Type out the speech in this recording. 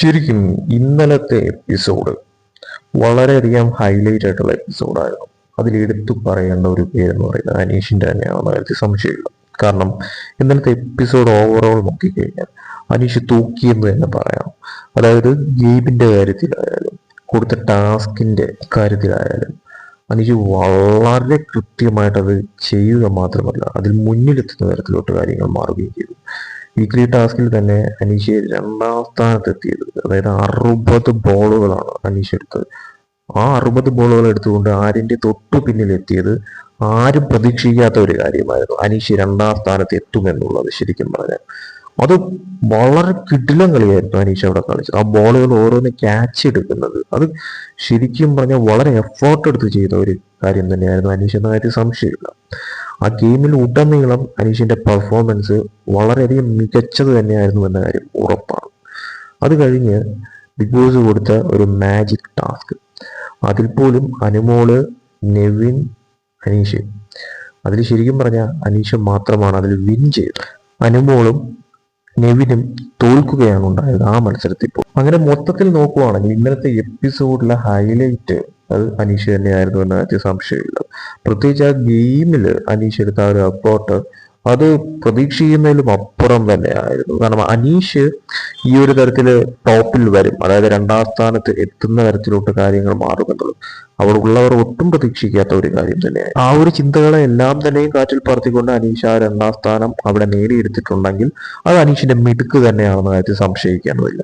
ശരിക്കും ഇന്നലത്തെ എപ്പിസോഡ് വളരെയധികം ഹൈലൈറ്റ് ആയിട്ടുള്ള എപ്പിസോഡായിരുന്നു അതിൽ എടുത്തു പറയേണ്ട ഒരു പേരെന്ന് പറയുന്നത് അനീഷിന്റെ തന്നെയാണെന്ന് കാര്യത്തിൽ സംശയമില്ല. കാരണം ഇന്നലത്തെ എപ്പിസോഡ് ഓവറോൾ നോക്കിക്കഴിഞ്ഞാൽ അനീഷ് തൂക്കിയെന്ന് തന്നെ പറയാം. അതായത് ഗെയിമിന്റെ കാര്യത്തിലായാലും കൊടുത്ത ടാസ്കിന്റെ കാര്യത്തിലായാലും അനീഷ് വളരെ കൃത്യമായിട്ട് അത് ചെയ്യുക മാത്രമല്ല അതിൽ മുന്നിലെത്തുന്ന തരത്തിലോട്ട് കാര്യങ്ങൾ മാറുകയും ചെയ്തു. വീക്ക്ലി ടാസ്കിൽ തന്നെ അനീഷ് രണ്ടാം സ്ഥാനത്തെത്തിയത്. അതായത് അറുപത് ബോളുകളാണ് അനീഷ് എടുത്തത്. ആ അറുപത് ബോളുകൾ എടുത്തുകൊണ്ട് ആരിന്റെ തൊട്ടു പിന്നിലെത്തിയത് ആരും പ്രതീക്ഷിക്കാത്ത ഒരു കാര്യമായിരുന്നു അനീഷ് രണ്ടാം സ്ഥാനത്ത് എത്തുമെന്നുള്ളത് ശരിക്കും പറഞ്ഞാൽ. അത് വളരെ കിടിലം കളിയായിരുന്നു അനീഷ് അവിടെ കളിച്ചത്. ആ ബോളുകൾ ഓരോന്ന് ക്യാച്ച് എടുക്കുന്നത്. അത് ശരിക്കും പറഞ്ഞാൽ വളരെ എഫേർട്ട് എടുത്ത് ചെയ്ത ഒരു കാര്യം തന്നെയായിരുന്നു അനീഷ്. എന്ന കാര്യത്തിൽ സംശയമില്ല. ആ ഗെയിമിൽ ഉടനീളം അനീഷിന്റെ പെർഫോമൻസ് വളരെയധികം മികച്ചത് തന്നെയായിരുന്നു എന്ന കാര്യം ഉറപ്പാണ്. അത് കഴിഞ്ഞ് ബിഗ് ബോസ് കൊടുത്ത ഒരു മാജിക് ടാസ്ക് അതിൽ പോലും അനുമോൾ നെവിൻ അനീഷ്. അതിൽ ശരിക്കും പറഞ്ഞാൽ അനീഷ് മാത്രമാണ് അതിൽ വിൻ ചെയ്തത്. അനുമോളും നെവിനും തോൽക്കുകയാണ് ഉണ്ടായത് ആ മത്സരത്തിൽ. അങ്ങനെ മൊത്തത്തിൽ നോക്കുവാണെങ്കിൽ ഇന്നലത്തെ എപ്പിസോഡിലെ ഹൈലൈറ്റ് അത് അനീഷ് തന്നെയായിരുന്നു എന്ന് കാര്യത്തിൽ സംശയമില്ല പ്രത്യേകിച്ച് ആ ഗെയിമിൽ അനീഷ് എടുത്ത ഒരു അപ്പോട്ട് അത് പ്രതീക്ഷിക്കുന്നതിലും അപ്പുറം തന്നെയായിരുന്നു. കാരണം അനീഷ് ഈ ഒരു തരത്തിൽ ടോപ്പിൽ വരും. അതായത് രണ്ടാം സ്ഥാനത്ത് എത്തുന്ന തരത്തിലോട്ട് കാര്യങ്ങൾ മാറുമെന്നുള്ളത് അവിടെ ഉള്ളവർ ഒട്ടും പ്രതീക്ഷിക്കാത്ത ഒരു കാര്യം തന്നെയാണ് ആ ഒരു ചിന്തകളെ എല്ലാം തന്നെയും കാറ്റിൽ പറത്തിക്കൊണ്ട് അനീഷ് ആ രണ്ടാം സ്ഥാനം അവിടെ നേടിയെടുത്തിട്ടുണ്ടെങ്കിൽ അത് അനീഷിന്റെ മിടുക്ക് തന്നെയാണെന്ന് കാര്യത്തിൽ സംശയിക്കേണ്ടതില്ല